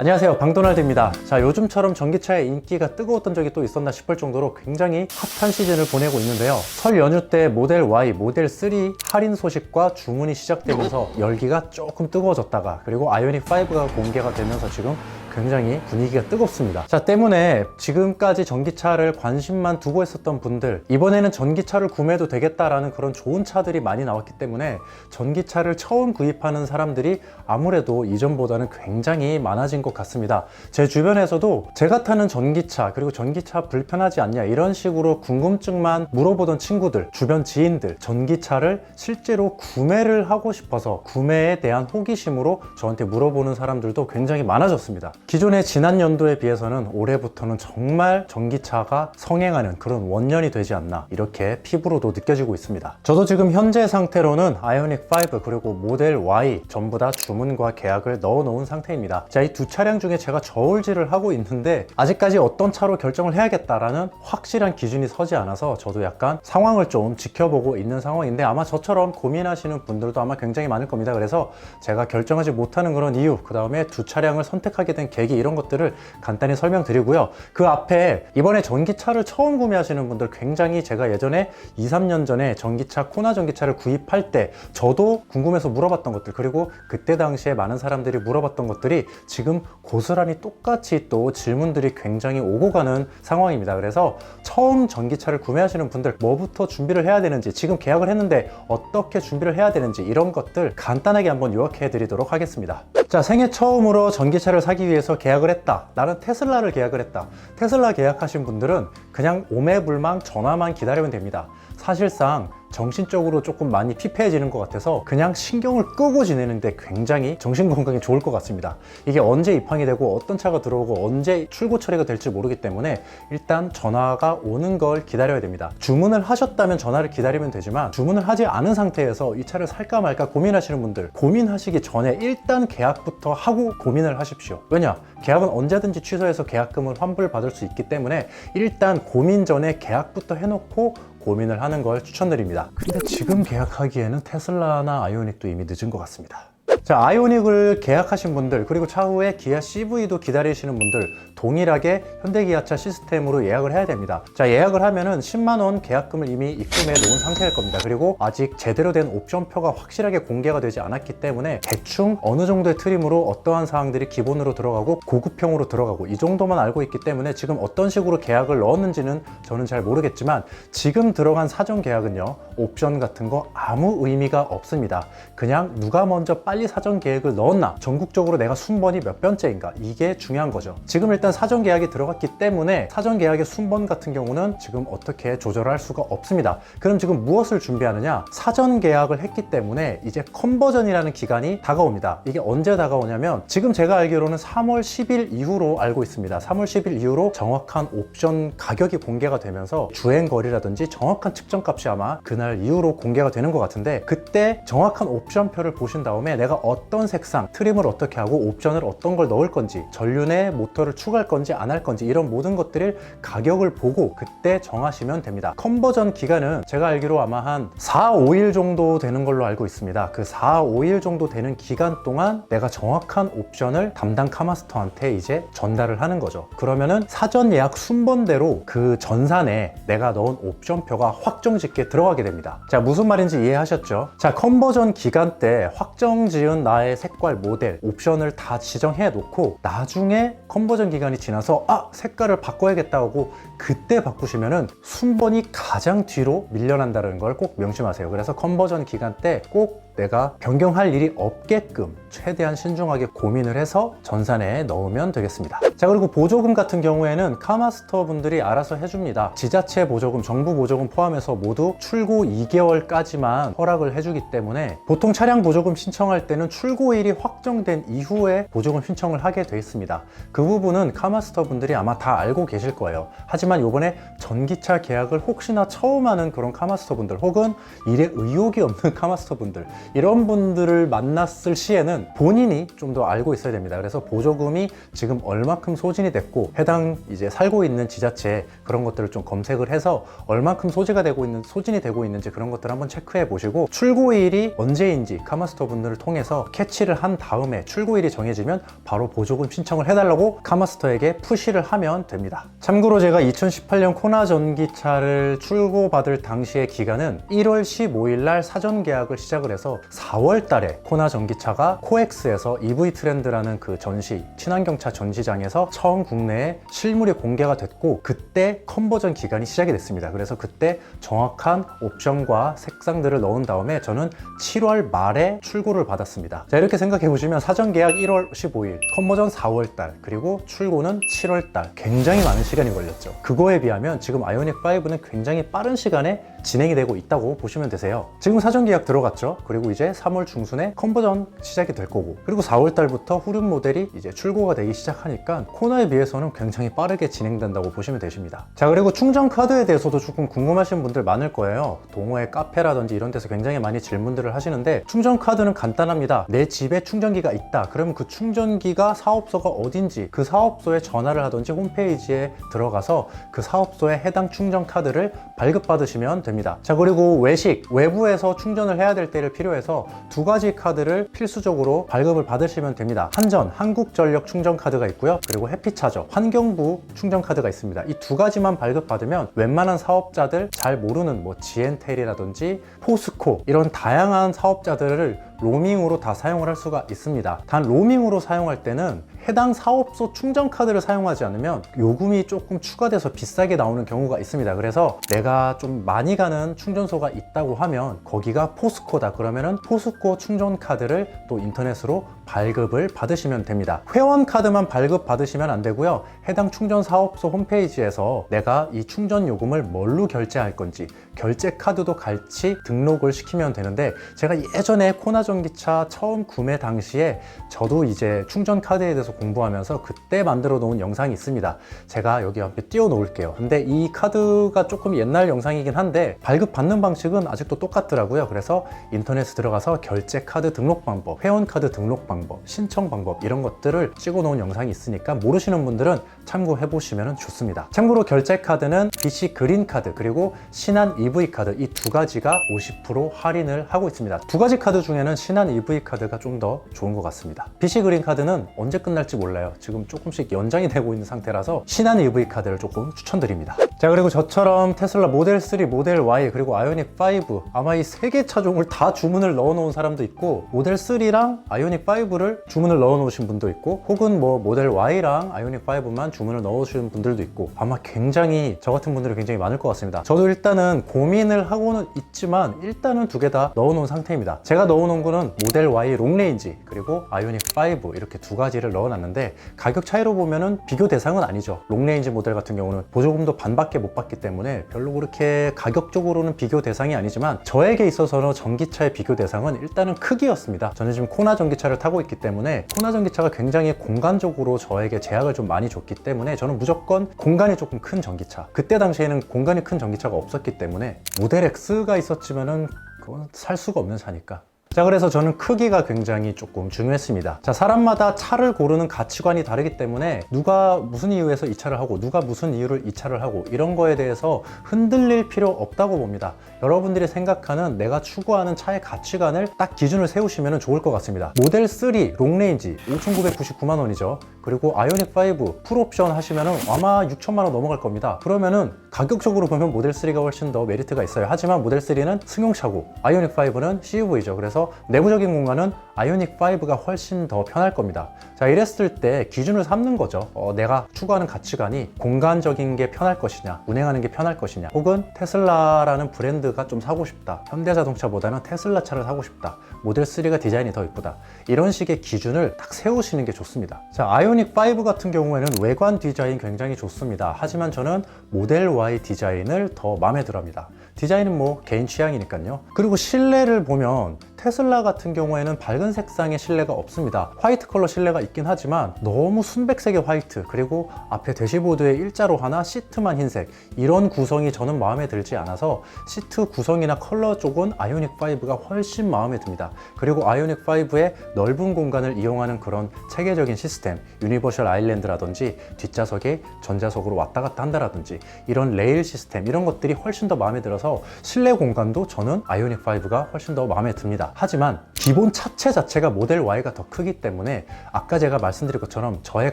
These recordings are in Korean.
안녕하세요. 방도날드입니다. 자 요즘처럼 전기차의 인기가 뜨거웠던 적이 또 있었나 싶을 정도로 굉장히 핫한 시즌을 보내고 있는데요. 설 연휴 때 모델 Y, 모델 3 할인 소식과 주문이 시작되면서 열기가 조금 뜨거워졌다가 그리고 아이오닉 5가 공개가 되면서 지금 굉장히 분위기가 뜨겁습니다. 자, 때문에 지금까지 전기차를 관심만 두고 있었던 분들, 이번에는 전기차를 구매해도 되겠다라는 그런 좋은 차들이 많이 나왔기 때문에 전기차를 처음 구입하는 사람들이 아무래도 이전보다는 굉장히 많아진 것 같습니다. 제 주변에서도 제가 타는 전기차, 그리고 전기차 불편하지 않냐, 이런 식으로 궁금증만 물어보던 친구들, 주변 지인들, 전기차를 실제로 구매를 하고 싶어서 구매에 대한 호기심으로 저한테 물어보는 사람들도 굉장히 많아졌습니다. 기존의 지난 연도에 비해서는 올해부터는 정말 전기차가 성행하는 그런 원년이 되지 않나 이렇게 피부로도 느껴지고 있습니다. 저도 지금 현재 상태로는 아이오닉 5 그리고 모델 Y 전부 다 주문과 계약을 넣어 놓은 상태입니다. 자, 이 두 차량 중에 제가 저울질을 하고 있는데 아직까지 어떤 차로 결정을 해야겠다라는 확실한 기준이 서지 않아서 저도 약간 상황을 좀 지켜보고 있는 상황인데 아마 저처럼 고민하시는 분들도 아마 굉장히 많을 겁니다. 그래서 제가 결정하지 못하는 그런 이유, 그 다음에 두 차량을 선택하게 된 계기 이런 것들을 간단히 설명드리고요. 그 앞에 이번에 전기차를 처음 구매하시는 분들 굉장히 제가 예전에 2, 3년 전에 전기차 코나 전기차를 구입할 때 저도 궁금해서 물어봤던 것들 그리고 그때 당시에 많은 사람들이 물어봤던 것들이 지금 고스란히 똑같이 또 질문들이 굉장히 오고 가는 상황입니다. 그래서 처음 전기차를 구매하시는 분들 뭐부터 준비를 해야 되는지 지금 계약을 했는데 어떻게 준비를 해야 되는지 이런 것들 간단하게 한번 요약해 드리도록 하겠습니다. 자, 생애 처음으로 전기차를 사기 위해 서 계약을 했다. 나는 테슬라를 계약을 했다. 테슬라 계약하신 분들은 그냥 오매불망 전화만 기다리면 됩니다. 사실상 정신적으로 조금 많이 피폐해지는 것 같아서 그냥 신경을 끄고 지내는데 굉장히 정신 건강에 좋을 것 같습니다. 이게 언제 입항이 되고 어떤 차가 들어오고 언제 출고 처리가 될지 모르기 때문에 일단 전화가 오는 걸 기다려야 됩니다. 주문을 하셨다면 전화를 기다리면 되지만 주문을 하지 않은 상태에서 이 차를 살까 말까 고민하시는 분들 고민하시기 전에 일단 계약부터 하고 고민을 하십시오. 왜냐? 계약은 언제든지 취소해서 계약금을 환불받을 수 있기 때문에 일단 고민 전에 계약부터 해놓고 고민을 하는 걸 추천드립니다. 근데 지금 계약하기에는 테슬라나 아이오닉도 이미 늦은 것 같습니다. 자, 아이오닉을 계약하신 분들, 그리고 차후에 기아 CV도 기다리시는 분들, 동일하게 현대기아차 시스템으로 예약을 해야 됩니다. 자, 예약을 하면은 10만 원 계약금을 이미 입금해 놓은 상태일 겁니다. 그리고 아직 제대로 된 옵션표가 확실하게 공개가 되지 않았기 때문에 대충 어느 정도의 트림으로 어떠한 사항들이 기본으로 들어가고 고급형으로 들어가고 이 정도만 알고 있기 때문에 지금 어떤 식으로 계약을 넣었는지는 저는 잘 모르겠지만 지금 들어간 사전 계약은요, 옵션 같은 거 아무 의미가 없습니다. 그냥 누가 먼저 빨리 사전 계획을 넣었나? 전국적으로 내가 순번이 몇 번째인가? 이게 중요한 거죠. 지금 일단 사전 계약이 들어갔기 때문에 사전 계약의 순번 같은 경우는 지금 어떻게 조절할 수가 없습니다. 그럼 지금 무엇을 준비하느냐? 사전 계약을 했기 때문에 이제 컨버전이라는 기간이 다가옵니다. 이게 언제 다가오냐면 지금 제가 알기로는 3월 10일 이후로 알고 있습니다. 3월 10일 이후로 정확한 옵션 가격이 공개가 되면서 주행 거리라든지 정확한 측정 값이 아마 그날 이후로 공개가 되는 것 같은데 그때 정확한 옵션표를 보신 다음에 내가 어떤 색상, 트림을 어떻게 하고 옵션을 어떤 걸 넣을 건지 전륜에 모터를 추가할 건지 안 할 건지 이런 모든 것들을 가격을 보고 그때 정하시면 됩니다. 컨버전 기간은 제가 알기로 아마 한 4, 5일 정도 되는 걸로 알고 있습니다. 그 4, 5일 정도 되는 기간 동안 내가 정확한 옵션을 담당 카마스터한테 이제 전달을 하는 거죠. 그러면은 사전 예약 순번대로 그 전산에 내가 넣은 옵션표가 확정 짓게 들어가게 됩니다. 자, 무슨 말인지 이해하셨죠? 자, 컨버전 기간 때 확정 지은 나의 색깔, 모델, 옵션을 다 지정해 놓고 나중에 컨버전 기간이 지나서 아, 색깔을 바꿔야겠다고 그때 바꾸시면은 순번이 가장 뒤로 밀려난다는 걸 꼭 명심하세요. 그래서 컨버전 기간 때 꼭 내가 변경할 일이 없게끔 최대한 신중하게 고민을 해서 전산에 넣으면 되겠습니다. 자, 그리고 보조금 같은 경우에는 카마스터 분들이 알아서 해줍니다. 지자체 보조금, 정부 보조금 포함해서 모두 출고 2개월까지만 허락을 해주기 때문에 보통 차량 보조금 신청할 때는 출고일이 확정된 이후에 보조금 신청을 하게 돼 있습니다. 그 부분은 카마스터 분들이 아마 다 알고 계실 거예요. 하지만 이번에 전기차 계약을 혹시나 처음 하는 그런 카마스터 분들 혹은 일에 의욕이 없는 카마스터 분들 이런 분들을 만났을 시에는 본인이 좀 더 알고 있어야 됩니다. 그래서 보조금이 지금 얼마큼 소진이 됐고 해당 이제 살고 있는 지자체 그런 것들을 좀 검색을 해서 얼마큼 소지가 되고 있는 소진이 되고 있는지 그런 것들 을 한번 체크해 보시고 출고일이 언제인지 카마스터 분들을 통해서 캐치를 한 다음에 출고일이 정해지면 바로 보조금 신청을 해달라고 카마스터에게 푸시를 하면 됩니다. 참고로 제가 2018년 코나 전기차를 출고받을 당시의 기간은 1월 15일 날 사전 계약을 시작을 해서 4월 달에 코나 전기차가 코엑스에서 EV 트렌드라는 그 전시 친환경차 전시장에서 처음 국내에 실물이 공개가 됐고 그때 컨버전 기간이 시작이 됐습니다. 그래서 그때 정확한 옵션과 색상들을 넣은 다음에 저는 7월 말에 출고를 받았습니다. 자 이렇게 생각해 보시면 사전 계약 1월 15일, 컨버전 4월 달, 그리고 출고는 7월 달. 굉장히 많은 시간이 걸렸죠. 그거에 비하면 지금 아이오닉 5는 굉장히 빠른 시간에 진행이 되고 있다고 보시면 되세요. 지금 사전 계약 들어갔죠. 그리고 이제 3월 중순에 컨버전 시작이 될 거고, 그리고 4월 달부터 후륜 모델이 이제 출고가 되기 시작하니까 코나에 비해서는 굉장히 빠르게 진행된다고 보시면 되십니다. 자, 그리고 충전 카드에 대해서도 조금 궁금하신 분들 많을 거예요. 동호회 카페라든지 이런 데서 굉장히 많이 질문들을 하시는데 충전 카드는 간단합니다. 내 집에 충전기가 있다. 그러면 그 충전기가 사업소가 어딘지 그 사업소에 전화를 하든지 홈페이지에 들어가서 그 사업소에 해당 충전 카드를 발급받으시면 됩니다. 자, 그리고 외식, 외부에서 충전을 해야 될 때를 필요해서 두 가지 카드를 필수적으로 발급을 받으시면 됩니다. 한전, 한국전력 충전 카드가 있고요. 그리고 해피차저, 환경부 충전 카드가 있습니다. 이 두 가지만 발급받으면 웬만한 사업자들 잘 모르는 뭐 지엔텔이라든지 포스코 이런 다양한 사업자들을 로밍으로 다 사용을 할 수가 있습니다. 단 로밍으로 사용할 때는 해당 사업소 충전 카드를 사용하지 않으면 요금이 조금 추가돼서 비싸게 나오는 경우가 있습니다. 그래서 내가 좀 많이 가는 충전소가 있다고 하면 거기가 포스코다 그러면은 포스코 충전 카드를 또 인터넷으로 발급을 받으시면 됩니다. 회원 카드만 발급 받으시면 안 되고요. 해당 충전 사업소 홈페이지에서 내가 이 충전 요금을 뭘로 결제할 건지 결제 카드도 같이 등록을 시키면 되는데 제가 예전에 코나 전기차 처음 구매 당시에 저도 이제 충전 카드에 대해서 공부하면서 그때 만들어 놓은 영상이 있습니다. 제가 여기 앞에 띄워 놓을게요. 근데 이 카드가 조금 옛날 영상이긴 한데 발급 받는 방식은 아직도 똑같더라고요. 그래서 인터넷에 들어가서 결제 카드 등록 방법, 회원 카드 등록 방법, 신청 방법 이런 것들을 찍어 놓은 영상이 있으니까 모르시는 분들은 참고해 보시면 좋습니다. 참고로 결제 카드는 BC 그린 카드 그리고 신한 EV 카드 이 두 가지가 50% 할인을 하고 있습니다. 두 가지 카드 중에는 신한 EV 카드가 좀 더 좋은 것 같습니다. BC 그린 카드는 언제 끝날지 몰라요. 지금 조금씩 연장이 되고 있는 상태라서 신한 EV 카드를 조금 추천드립니다. 자 그리고 저처럼 테슬라 모델 3, 모델 Y 그리고 아이오닉 5 아마 이 세 개 차종을 다 주문을 넣어 놓은 사람도 있고 모델 3랑 아이오닉 5를 주문을 넣어 놓으신 분도 있고 혹은 뭐 모델 Y랑 아이오닉 5만 주문을 넣어 주신 분들도 있고 아마 굉장히 저 같은 분들이 굉장히 많을 것 같습니다. 저도 일단은 고민을 하고는 있지만 일단은 두 개 다 넣어 놓은 상태입니다. 제가 넣어 놓은 거는 모델 Y 롱레인지 그리고 아이오닉 5 이렇게 두 가지를 넣어 놨는데 가격 차이로 보면은 비교 대상은 아니죠. 롱레인지 모델 같은 경우는 보조금도 반밖에 못 받기 때문에 별로 그렇게 가격적으로는 비교 대상이 아니지만 저에게 있어서는 전기차의 비교 대상은 일단은 크기였습니다. 저는 지금 코나 전기차를 타고 있기 때문에 코나 전기차가 굉장히 공간적으로 저에게 제약을 좀 많이 줬기 때문에 저는 무조건 공간이 조금 큰 전기차. 그때 당시에는 공간이 큰 전기차가 없었기 때문에 모델 X가 있었지만은 그건 살 수가 없는 차니까 자 그래서 저는 크기가 굉장히 조금 중요했습니다. 자 사람마다 차를 고르는 가치관이 다르기 때문에 누가 무슨 이유에서 이 차를 하고 누가 무슨 이유를 이 차를 하고 이런 거에 대해서 흔들릴 필요 없다고 봅니다. 여러분들이 생각하는 내가 추구하는 차의 가치관을 딱 기준을 세우시면 좋을 것 같습니다. 모델 3 롱레인지 5,999만 원이죠 그리고 아이오닉 5 풀옵션 하시면 아마 6천만 원 넘어갈 겁니다 그러면은 가격적으로 보면 모델 3가 훨씬 더 메리트가 있어요 하지만 모델 3는 승용차고 아이오닉 5는 CUV죠 그래서 내부적인 공간은 아이오닉 5가 훨씬 더 편할 겁니다. 자, 이랬을 때 기준을 삼는 거죠. 어, 내가 추구하는 가치관이 공간적인 게 편할 것이냐, 운행하는 게 편할 것이냐, 혹은 테슬라라는 브랜드가 좀 사고 싶다. 현대자동차보다는 테슬라 차를 사고 싶다. 모델 3가 디자인이 더 이쁘다. 이런 식의 기준을 딱 세우시는 게 좋습니다. 자, 아이오닉 5 같은 경우에는 외관 디자인 굉장히 좋습니다. 하지만 저는 모델 Y 디자인을 더 마음에 들어 합니다. 디자인은 뭐 개인 취향이니까요. 그리고 실내를 보면 테슬라 같은 경우에는 밝은 색상의 실내가 없습니다. 화이트 컬러 실내가 있긴 하지만 너무 순백색의 화이트 그리고 앞에 대시보드에 일자로 하나 시트만 흰색 이런 구성이 저는 마음에 들지 않아서 시트 구성이나 컬러 쪽은 아이오닉 5가 훨씬 마음에 듭니다. 그리고 아이오닉 5의 넓은 공간을 이용하는 그런 체계적인 시스템, 유니버셜 아일랜드라든지 뒷좌석이 전좌석으로 왔다 갔다 한다라든지 이런 레일 시스템 이런 것들이 훨씬 더 마음에 들어서 실내 공간도 저는 아이오닉 5가 훨씬 더 마음에 듭니다. 하지만 기본 차체 자체가 모델 Y가 더 크기 때문에 아까 제가 말씀드린 것처럼 저의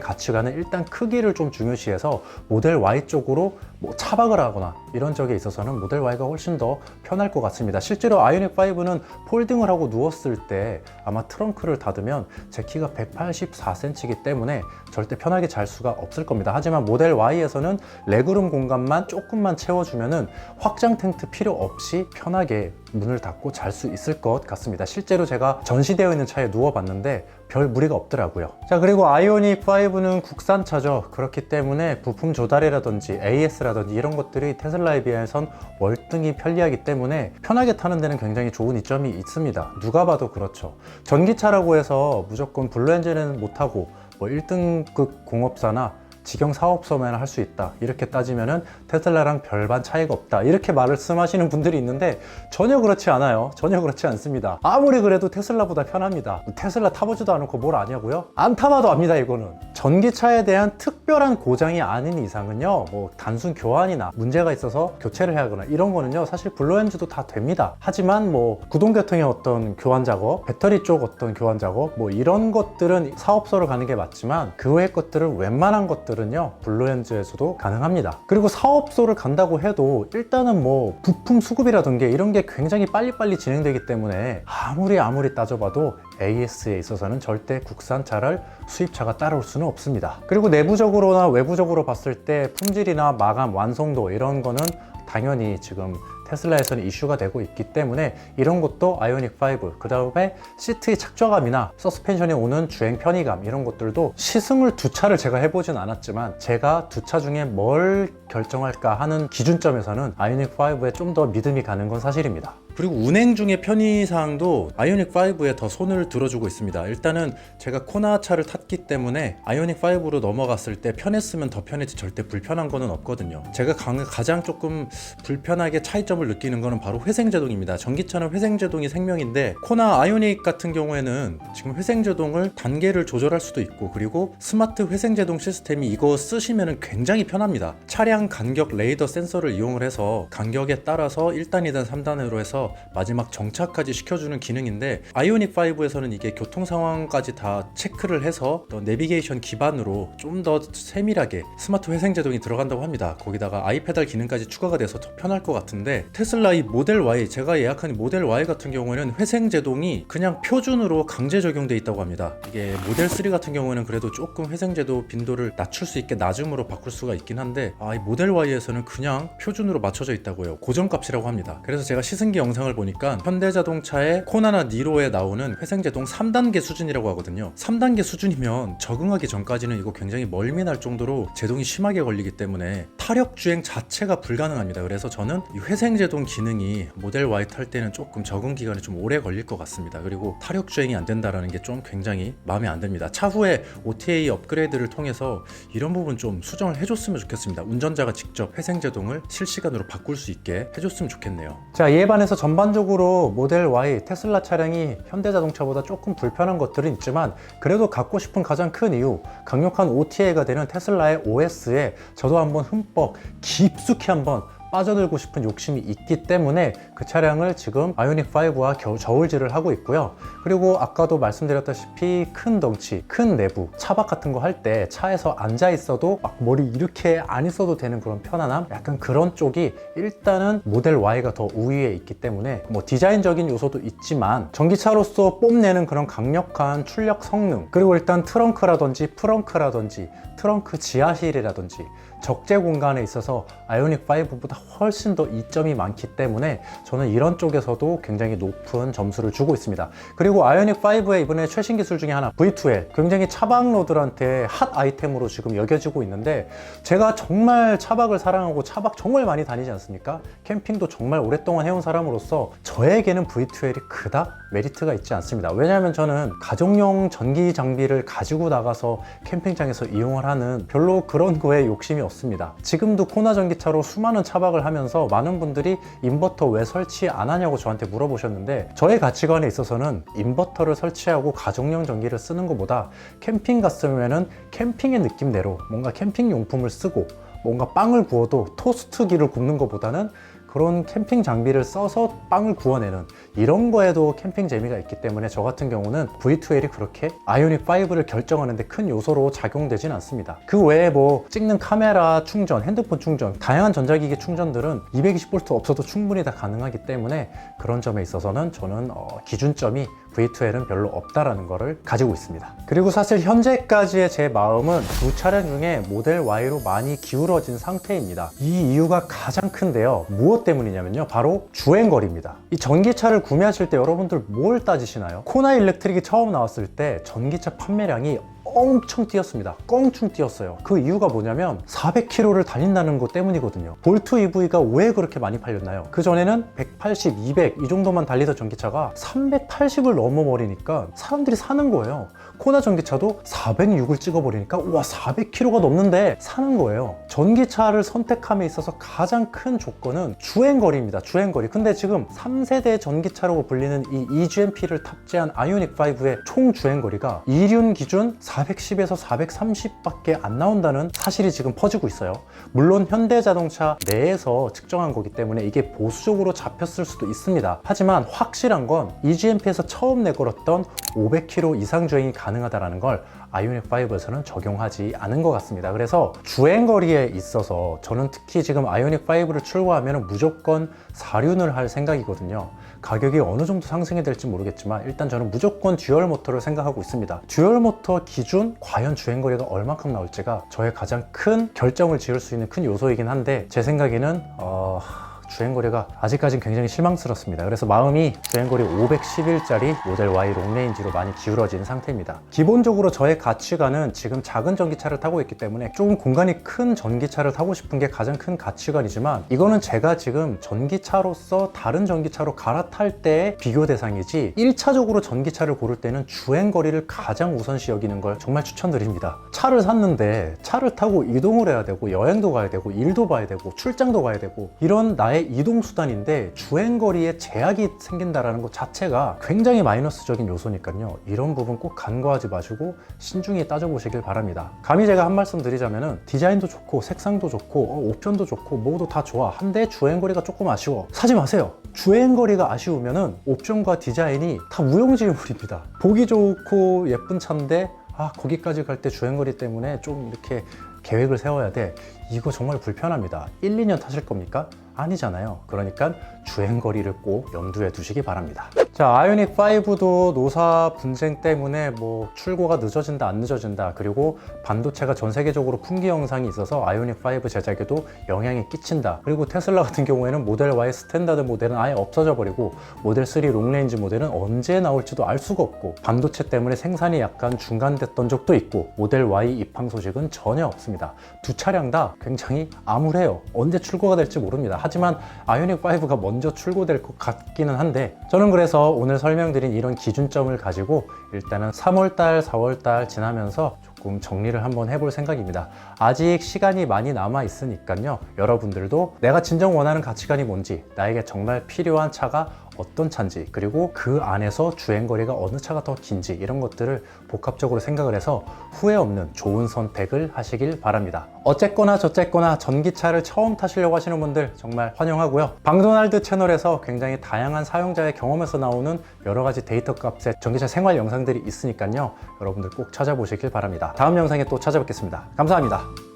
가치관은 일단 크기를 좀 중요시해서 모델 Y 쪽으로 뭐 차박을 하거나 이런 적에 있어서는 모델 Y가 훨씬 더 편할 것 같습니다. 실제로 아이오닉 5는 폴딩을 하고 누웠을 때 아마 트렁크를 닫으면 제 키가 184cm이기 때문에 절대 편하게 잘 수가 없을 겁니다. 하지만 모델 Y에서는 레그룸 공간만 조금만 채워주면은 확장 텐트 필요 없이 편하게 문을 닫고 잘 수 있을 것 같습니다. 실제로 제가 전시되어 있는 차에 누워봤는데 별 무리가 없더라고요. 자, 그리고 아이오닉 5는 국산차죠. 그렇기 때문에 부품 조달이라든지 AS라든지 이런 것들이 테슬라에 비해선 월등히 편리하기 때문에 편하게 타는 데는 굉장히 좋은 이점이 있습니다. 누가 봐도 그렇죠. 전기차라고 해서 무조건 블루 엔진은 못하고 뭐 1등급 공업사나 직영 사업소만 할 수 있다. 이렇게 따지면은 테슬라랑 별반 차이가 없다. 이렇게 말씀하시는 분들이 있는데 전혀 그렇지 않아요. 전혀 그렇지 않습니다. 아무리 그래도 테슬라보다 편합니다. 테슬라 타보지도 않고 뭘 아냐고요? 안 타봐도 압니다 이거는. 전기차에 대한 특별한 고장이 아닌 이상은요 뭐 단순 교환이나 문제가 있어서 교체를 해야 하거나 이런 거는요 사실 블루엔즈도 다 됩니다. 하지만 뭐 구동계통의 어떤 교환 작업 배터리 쪽 어떤 교환 작업 뭐 이런 것들은 사업소를 가는 게 맞지만 그 외의 것들은 웬만한 것들은 요 블루엔즈에서도 가능합니다. 그리고 사업소를 간다고 해도 일단은 뭐 부품 수급이라든가 이런 게 굉장히 빨리빨리 진행되기 때문에 아무리 아무리 따져봐도 AS에 있어서는 절대 국산차를 수입차가 따라올 수는 없습니다. 그리고 내부적으로나 외부적으로 봤을 때 품질이나 마감 완성도 이런 거는 당연히 지금 테슬라에서는 이슈가 되고 있기 때문에 이런 것도 아이오닉 5, 그 다음에 시트의 착좌감이나 서스펜션에 오는 주행 편의감 이런 것들도 시승을 두 차를 제가 해보진 않았지만 제가 두 차 중에 뭘 결정할까 하는 기준점에서는 아이오닉 5에 좀 더 믿음이 가는 건 사실입니다. 그리고 운행 중에 편의사항도 아이오닉 5에 더 손을 들어주고 있습니다. 일단은 제가 코나 차를 탔기 때문에 아이오닉 5로 넘어갔을 때 편했으면 더 편했지 절대 불편한 거는 없거든요. 제가 강- 가장 조금 불편하게 차이점을 느끼는 거는 바로 회생제동입니다. 전기차는 회생제동이 생명인데 코나 아이오닉 같은 경우에는 지금 회생제동을 단계를 조절할 수도 있고 그리고 스마트 회생제동 시스템이 이거 쓰시면 굉장히 편합니다. 차량 간격 레이더 센서를 이용을 해서 간격에 따라서 1단이든 3단으로 해서 마지막 정차까지 시켜주는 기능인데 아이오닉 5에서는 이게 교통 상황까지 다 체크를 해서 또 내비게이션 기반으로 좀 더 세밀하게 스마트 회생 제동이 들어간다고 합니다. 거기다가 아이페달 기능까지 추가가 돼서 더 편할 것 같은데 테슬라 이 모델 Y 제가 예약한 모델 Y 같은 경우에는 회생 제동이 그냥 표준으로 강제 적용돼 있다고 합니다. 이게 모델 3 같은 경우에는 그래도 조금 회생 제도 빈도를 낮출 수 있게 낮음으로 바꿀 수가 있긴 한데 아, 이 모델 Y에서는 그냥 표준으로 맞춰져 있다고요. 고정값이라고 합니다. 그래서 제가 시승기 영상 을 보니까 현대자동차의 코나나 니로에 나오는 회생제동 3단계 수준이라고 하거든요. 3단계 수준이면 적응하기 전까지는 이거 굉장히 멀미 날 정도로 제동이 심하게 걸리기 때문에 타력 주행 자체가 불가능합니다. 그래서 저는 이 회생제동 기능이 모델 Y 탈 때는 조금 적응 기간이 좀 오래 걸릴 것 같습니다. 그리고 타력 주행이 안 된다라는 게 좀 굉장히 마음에 안 듭니다. 차후에 OTA 업그레이드를 통해서 이런 부분 좀 수정을 해줬으면 좋겠습니다. 운전자가 직접 회생제동을 실시간으로 바꿀 수 있게 해줬으면 좋겠네요. 자, 이에 반해서 전반적으로 모델 Y 테슬라 차량이 현대자동차보다 조금 불편한 것들은 있지만 그래도 갖고 싶은 가장 큰 이유 강력한 OTA가 되는 테슬라의 OS에 저도 한번 흠뻑 깊숙이 한번 빠져들고 싶은 욕심이 있기 때문에 그 차량을 지금 아이오닉 5와 겨우 저울질을 하고 있고요. 그리고 아까도 말씀드렸다시피 큰 덩치, 큰 내부, 차박 같은 거 할 때 차에서 앉아 있어도 막 머리 이렇게 안 있어도 되는 그런 편안함, 약간 그런 쪽이 일단은 모델 Y가 더 우위에 있기 때문에 뭐 디자인적인 요소도 있지만 전기차로서 뽐내는 그런 강력한 출력 성능, 그리고 일단 트렁크라든지 프렁크라든지 트렁크 지하실이라든지 적재 공간에 있어서 아이오닉 5보다 훨씬 더 이점이 많기 때문에 저는 이런 쪽에서도 굉장히 높은 점수를 주고 있습니다. 그리고 아이오닉 5의 이번에 최신 기술 중에 하나 V2L 굉장히 차박러들한테 핫 아이템으로 지금 여겨지고 있는데 제가 정말 차박을 사랑하고 차박 정말 많이 다니지 않습니까? 캠핑도 정말 오랫동안 해온 사람으로서 저에게는 V2L이 그닥 메리트가 있지 않습니다. 왜냐하면 저는 가정용 전기 장비를 가지고 나가서 캠핑장에서 이용을 하는 별로 그런 거에 욕심이 없습니다. 지금도 코나 전기차로 수많은 차박을 하면서 많은 분들이 인버터 왜 설치 안 하냐고 저한테 물어보셨는데 저의 가치관에 있어서는 인버터를 설치하고 가정용 전기를 쓰는 것보다 캠핑 갔으면은 캠핑의 느낌대로 뭔가 캠핑 용품을 쓰고 뭔가 빵을 구워도 토스트기를 굽는 것보다는 그런 캠핑 장비를 써서 빵을 구워내는 이런 거에도 캠핑 재미가 있기 때문에 저 같은 경우는 V2L이 그렇게 아이오닉 5를 결정하는데 큰 요소로 작용되진 않습니다. 그 외에 뭐 찍는 카메라 충전, 핸드폰 충전, 다양한 전자기기 충전들은 220V 없어도 충분히 다 가능하기 때문에 그런 점에 있어서는 저는 어, 기준점이 V2L은 별로 없다라는 거를 가지고 있습니다. 그리고 사실 현재까지의 제 마음은 두 차량 중에 모델 Y로 많이 기울어진 상태입니다. 이 이유가 가장 큰데요. 무엇 때문이냐면요. 바로 주행거리입니다. 이 전기차를 구매하실 때 여러분들 뭘 따지시나요? 코나 일렉트릭이 처음 나왔을 때 전기차 판매량이 엄청 뛰었습니다. 껑충 뛰었어요. 그 이유가 뭐냐면 400km를 달린다는 것 때문이거든요. 볼트 EV가 왜 그렇게 많이 팔렸나요? 그 전에는 180, 200 이 정도만 달리던 전기차가 380을 넘어버리니까 사람들이 사는 거예요. 코나 전기차도 406을 찍어버리니까 와 400km가 넘는데 사는 거예요. 전기차를 선택함에 있어서 가장 큰 조건은 주행거리입니다. 주행거리. 근데 지금 3세대 전기차라고 불리는 이 EGMP를 탑재한 아이오닉 5의 총 주행거리가 이륜 기준 410에서 430밖에 안 나온다는 사실이 지금 퍼지고 있어요. 물론 현대자동차 내에서 측정한 거기 때문에 이게 보수적으로 잡혔을 수도 있습니다. 하지만 확실한 건 EGMP에서 처음 내걸었던 500km 이상 주행이 가 능하다는 걸 아이오닉 5에서는 적용하지 않은 것 같습니다. 그래서 주행 거리에 있어서 저는 특히 지금 아이오닉 5를 출고하면 무조건 사륜을 할 생각이거든요. 가격이 어느 정도 상승이 될지 모르겠지만 일단 저는 무조건 듀얼 모터를 생각하고 있습니다. 듀얼 모터 기준 과연 주행 거리가 얼마큼 나올지가 저의 가장 큰 결정을 지을 수 있는 큰 요소이긴 한데 제 생각에는 어... 주행거리가 아직까지는 굉장히 실망스럽습니다. 그래서 마음이 주행거리 511짜리 모델 Y 롱레인지로 많이 기울어진 상태입니다. 기본적으로 저의 가치관은 지금 작은 전기차를 타고 있기 때문에 조금 공간이 큰 전기차를 타고 싶은 게 가장 큰 가치관이지만 이거는 제가 지금 전기차로서 다른 전기차로 갈아탈 때의 비교 대상이지 1차적으로 전기차를 고를 때는 주행거리를 가장 우선시 여기는 걸 정말 추천드립니다. 차를 샀는데 차를 타고 이동을 해야 되고 여행도 가야 되고 일도 봐야 되고 출장도 가야 되고 이런 나의 이동 수단인데 주행거리에 제약이 생긴다라는 것 자체가 굉장히 마이너스적인 요소니까요. 이런 부분 꼭 간과하지 마시고 신중히 따져보시길 바랍니다. 감히 제가 한 말씀 드리자면은 디자인도 좋고 색상도 좋고 어, 옵션도 좋고 뭐도 다 좋아. 한데 주행거리가 조금 아쉬워. 사지 마세요. 주행거리가 아쉬우면은 옵션과 디자인이 다 무용지물입니다. 보기 좋고 예쁜 차인데 아 거기까지 갈 때 주행거리 때문에 좀 이렇게 계획을 세워야 돼. 이거 정말 불편합니다. 1, 2년 타실 겁니까? 아니잖아요. 그러니까 주행거리를 꼭 염두에 두시기 바랍니다. 자, 아이오닉 5도 노사 분쟁 때문에 뭐 출고가 늦어진다, 안 늦어진다. 그리고 반도체가 전 세계적으로 품귀 영상이 있어서 아이오닉 5 제작에도 영향이 끼친다. 그리고 테슬라 같은 경우에는 모델 Y 스탠다드 모델은 아예 없어져 버리고 모델 3 롱레인지 모델은 언제 나올지도 알 수가 없고 반도체 때문에 생산이 약간 중단됐던 적도 있고 모델 Y 입항 소식은 전혀 없습니다. 두 차량 다 굉장히 암울해요. 언제 출고가 될지 모릅니다. 하지만 아이오닉 5가 먼저 출고될 것 같기는 한데 저는 오늘 설명드린 이런 기준점을 가지고 일단은 3월달, 4월달 지나면서 조금 정리를 한번 해볼 생각입니다. 아직 시간이 많이 남아 있으니까요. 여러분들도 내가 진정 원하는 가치관이 뭔지, 나에게 정말 필요한 차가 어떤 차인지, 그리고 그 안에서 주행거리가 어느 차가 더 긴지 이런 것들을 복합적으로 생각을 해서 후회 없는 좋은 선택을 하시길 바랍니다. 어쨌거나 저쨌거나 전기차를 처음 타시려고 하시는 분들 정말 환영하고요. 방도날드 채널에서 굉장히 다양한 사용자의 경험에서 나오는 여러 가지 데이터 값의 전기차 생활 영상들이 있으니까요. 여러분들 꼭 찾아보시길 바랍니다. 다음 영상에 또 찾아뵙겠습니다. 감사합니다.